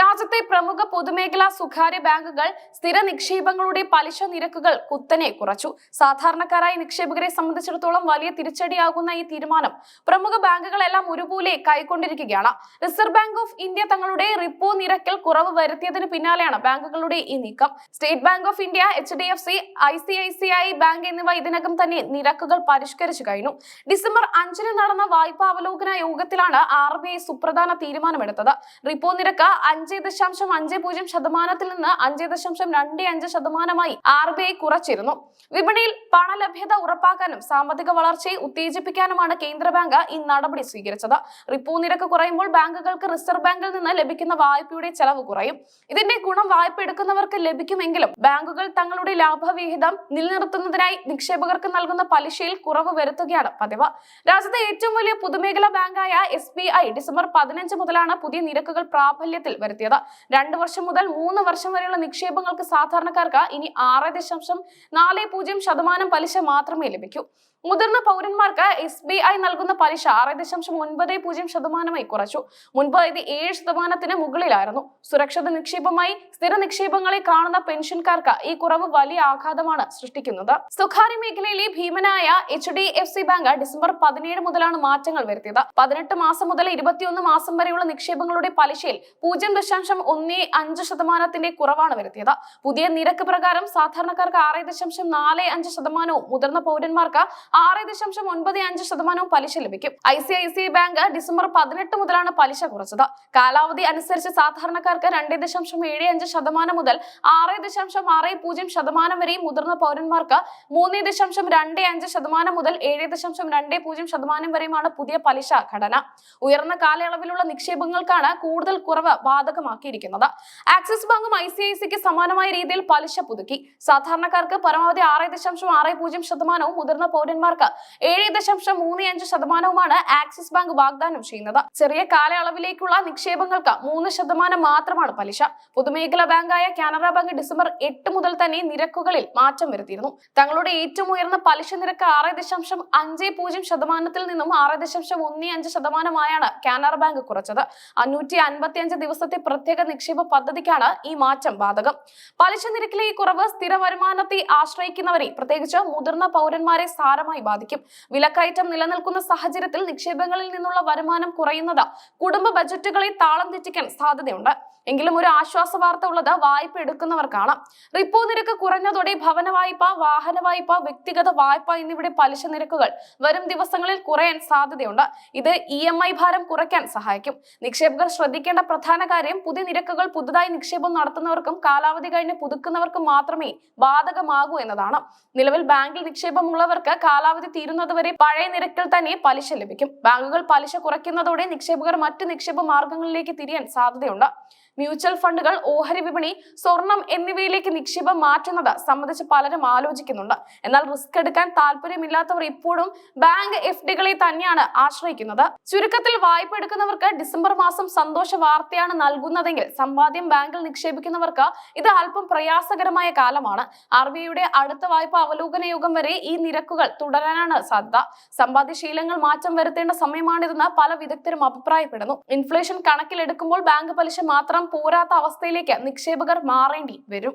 രാജ്യത്തെ പ്രമുഖ പൊതുമേഖലാ സ്വകാര്യ ബാങ്കുകൾ സ്ഥിര നിക്ഷേപങ്ങളുടെ പലിശ നിരക്കുകൾ കുത്തനെ കുറച്ചു. സാധാരണക്കാരായ നിക്ഷേപകരെ സംബന്ധിച്ചിടത്തോളം വലിയ തിരിച്ചടിയാകുന്ന ഈ തീരുമാനം പ്രമുഖ ബാങ്കുകളെല്ലാം ഒരുപോലെ കൈക്കൊണ്ടിരിക്കുകയാണ്. റിസർവ് ബാങ്ക് ഓഫ് ഇന്ത്യ തങ്ങളുടെ റിപ്പോ നിരക്കിൽ കുറവ് വരുത്തിയതിന് പിന്നാലെയാണ് ബാങ്കുകളുടെ ഈ നീക്കം. State bank of India H D F C I C I C I bank എന്നിവ ഇതിനകം തന്നെ നിരക്കുകൾ പരിഷ്കരിച്ചു കഴിഞ്ഞു. ഡിസംബർ അഞ്ചിന് നടന്ന വായ്പാ അവലോകന യോഗത്തിലാണ് ആർ ബി ഐ സുപ്രധാന തീരുമാനമെടുത്തത്. റിപ്പോ നിരക്ക് അഞ്ച് ദശാംശം അഞ്ച് പൂജ്യം ശതമാനത്തിൽ നിന്ന് അഞ്ച് ദശാംശം രണ്ട് അഞ്ച് ശതമാനമായി ആർ ബി ഐ കുറച്ചിരുന്നു. വിപണിയിൽ പണലഭ്യത ഉറപ്പാക്കാനും സാമ്പത്തിക വളർച്ചയെ ഉത്തേജിപ്പിക്കാനുമാണ് കേന്ദ്ര ബാങ്ക് ഈ നടപടി സ്വീകരിച്ചത്. റിപ്പോ നിരക്ക് കുറയുമ്പോൾ ബാങ്കുകൾക്ക് റിസർവ് ബാങ്കിൽ നിന്ന് ലഭിക്കുന്ന വായ്പയുടെ ചെലവ് കുറയും. ഇതിന്റെ ഗുണം വായ്പ എടുക്കുന്നവർക്ക് ലഭിക്കുമെങ്കിലും ബാങ്കുകൾ തങ്ങളുടെ ലാഭവിഹിതം നിലനിർത്തുന്നതിനായി നിക്ഷേപകർക്ക് നൽകുന്ന പലിശയിൽ കുറവ് വരുത്തുകയാണ് പതിവ്. രാജ്യത്തെ ഏറ്റവും വലിയ പൊതുമേഖലാ ബാങ്കായ എസ് ഡിസംബർ പതിനഞ്ച് മുതലാണ് പുതിയ നിരക്കുകൾ പ്രാബല്യത്തിൽ വരുത്തിയത് രണ്ട് വർഷം മുതൽ മൂന്ന് വർഷം വരെയുള്ള നിക്ഷേപങ്ങൾക്ക് സാധാരണക്കാർക്ക് ഇനി ആറ് ദശാംശം നാല് പൂജ്യം ശതമാനം പലിശ മാത്രമേ ലഭിക്കൂ. മുതിർന്ന പൗരന്മാർക്ക് എസ് ബി ഐ നൽകുന്ന പലിശ ആറ് ദശാംശം ഒൻപത് പൂജ്യം ശതമാനമായി കുറച്ചു. മുൻപ് ഇത് ഏഴ് ശതമാനത്തിന് മുകളിലായിരുന്നു. സുരക്ഷിത നിക്ഷേപമായി സ്ഥിര നിക്ഷേപങ്ങളെ കാണുന്ന പെൻഷൻകാർക്ക് ഈ കുറവ് വലിയ ആഘാതമാണ് സൃഷ്ടിക്കുന്നത്. സ്വകാര്യ മേഖലയിലെ ഭീമനായ H D F C bank December പതിനേഴ് മുതലാണ് മാറ്റങ്ങൾ വരുത്തിയത്. പതിനെട്ട് മാസം മുതൽ ഇരുപത്തിയൊന്ന് മാസം വരെയുള്ള നിക്ഷേപങ്ങളുടെ പലിശയിൽ പൂജ്യം ദശാംശം ഒന്നേ അഞ്ച് ശതമാനത്തിന്റെ കുറവാണ് വരുത്തിയത്. പുതിയ നിരക്ക് പ്രകാരം സാധാരണക്കാർക്ക് ആറ് ദശാംശം നാല് അഞ്ച് ശതമാനവും മുതിർന്ന പൗരന്മാർക്ക് ആറ് ദശാംശം ഒൻപത് അഞ്ച് ശതമാനവും പലിശ ലഭിക്കും. I C I C I bank December പതിനെട്ട് മുതലാണ് പലിശ കുറച്ചത്. കാലാവധി അനുസരിച്ച് സാധാരണക്കാർക്ക് രണ്ട് ദശാംശം ഏഴ് അഞ്ച് ശതമാനം മുതൽ ആറ് ദശാംശം ആറ് പൂജ്യം ശതമാനം വരെയും മുതിർന്ന പൗരന്മാർക്ക് മൂന്ന് ദശാംശം രണ്ട് അഞ്ച് ശതമാനം മുതൽ ഏഴ് ദശാംശം രണ്ട് പൂജ്യം ശതമാനം വരെയുമാണ് പുതിയ പലിശ ഘടന. ഉയർന്ന കാലയളവിലുള്ള നിക്ഷേപങ്ങൾക്കാണ് കൂടുതൽ കുറവ് ബാധകമാക്കിയിരിക്കുന്നത് ആക്സിസ് ബാങ്കും ഐ സി ഐ സിക്ക് സമാനമായ രീതിയിൽ പലിശ പുതുക്കി. സാധാരണക്കാർക്ക് പരമാവധി ആറ് ദശാംശം ആറ് പൂജ്യം ശതമാനവും മുതിർന്ന പൗരന്മാർക്ക് ഏഴ് ദശാംശം മൂന്ന് അഞ്ച് ശതമാനവുമാണ് ആക്സിസ് ബാങ്ക് വാഗ്ദാനം ചെയ്യുന്നത്. ചെറിയ കാലയളവിലേക്കുള്ള നിക്ഷേപങ്ങൾക്ക് മൂന്ന് ശതമാനം മാത്രമാണ് പലിശ. പൊതുമേഖലാ ബാങ്കായ കാനറ ബാങ്ക് ഡിസംബർ എട്ട് മുതൽ തന്നെ നിരക്കുകളിൽ മാറ്റം വരുത്തിയിരുന്നു. തങ്ങളുടെ ഏറ്റവും ഉയർന്ന പലിശ നിരക്ക് ആറ് ദശാംശം അഞ്ച് പൂജ്യം ശതമാനത്തിൽ നിന്നും ആറ് ദശാംശം ഒന്ന് അഞ്ച് ശതമാനമായാണ് കാനറ ബാങ്ക് കുറച്ചത്. അഞ്ഞൂറ്റി അൻപത്തി അഞ്ച് ദിവസത്തെ പ്രത്യേക നിക്ഷേപ പദ്ധതിക്കാണ് ഈ മാറ്റം ബാധകം. പലിശ നിരക്കിലെ ഈ കുറവ് സ്ഥിര വരുമാനത്തെ ആശ്രയിക്കുന്നവരെ പ്രത്യേകിച്ച് മുതിർന്ന പൗരന്മാരെ സാരമായി ബാധിക്കും. വിലക്കയറ്റം നിലനിൽക്കുന്ന സാഹചര്യത്തിൽ നിക്ഷേപങ്ങളിൽ നിന്നുള്ള വരുമാനം കുറയുന്നത് കുടുംബ ബജറ്റുകളെ താളം തെറ്റിക്കാൻ സാധ്യതയുണ്ട്. എങ്കിലും ഒരു ആശ്വാസ വാർത്ത ഉള്ളത് വായ്പ എടുക്കുന്നവർക്കാണ്. റിപ്പോ നിരക്ക് കുറഞ്ഞതോടെ ഭവന വായ്പ വാഹന വായ്പ വ്യക്തിഗത വായ്പ എന്നിവയുടെ പലിശ നിരക്കുകൾ വരും ദിവസങ്ങളിൽ കുറയാൻ സാധ്യതയുണ്ട്. ഇത് ഇ ഭാരം കുറയ്ക്കാൻ സഹായിക്കും. നിക്ഷേപകർ ശ്രദ്ധിക്കേണ്ട പ്രധാന കാര്യം പുതിയ നിരക്കുകൾ പുതുതായി നിക്ഷേപം നടത്തുന്നവർക്കും കാലാവധി കഴിഞ്ഞ് പുതുക്കുന്നവർക്കും മാത്രമേ ബാധകമാകൂ എന്നതാണ്. നിലവിൽ ബാങ്കിൽ നിക്ഷേപമുള്ളവർക്ക് കാലാവധി തീരുന്നതുവരെ പഴയ നിരക്കിൽ തന്നെ പലിശ ലഭിക്കും. ബാങ്കുകൾ പലിശ കുറയ്ക്കുന്നതോടെ നിക്ഷേപകർ മറ്റു നിക്ഷേപ മാർഗങ്ങളിലേക്ക് തിരിയാൻ സാധ്യതയുണ്ട്. മ്യൂച്വൽ ഫണ്ടുകൾ ഓഹരി വിപണി സ്വർണം എന്നിവയിലേക്ക് നിക്ഷേപം മാറ്റുന്നത് സംബന്ധിച്ച് പലരും ആലോചിക്കുന്നുണ്ട്. എന്നാൽ റിസ്ക് എടുക്കാൻ താല്പര്യമില്ലാത്തവർ ഇപ്പോഴും ബാങ്ക് എഫ് ഡികളെ തന്നെയാണ് ആശ്രയിക്കുന്നത്. ചുരുക്കത്തിൽ വായ്പ എടുക്കുന്നവർക്ക് ഡിസംബർ മാസം സന്തോഷ വാർത്തയാണ് നൽകുന്നതെങ്കിൽ സമ്പാദ്യം ബാങ്കിൽ നിക്ഷേപിക്കുന്നവർക്ക് ഇത് അല്പം പ്രയാസകരമായ കാലമാണ്. ആർ ബി ഐയുടെ അടുത്ത വായ്പ അവലോകന യോഗം വരെ ഈ നിരക്കുകൾ തുടരാനാണ് സാധ്യത. സമ്പാദ്യശീലങ്ങൾ മാറ്റം വരുത്തേണ്ട സമയമാണിതെന്ന് പല വിദഗ്ധരും അഭിപ്രായപ്പെടുന്നു. ഇൻഫ്ലേഷൻ കണക്കിലെടുക്കുമ്പോൾ ബാങ്ക് പലിശ മാത്രം പോരാത്ത അവസ്ഥയിലേക്ക് നിക്ഷേപകർ മാറേണ്ടി വരും.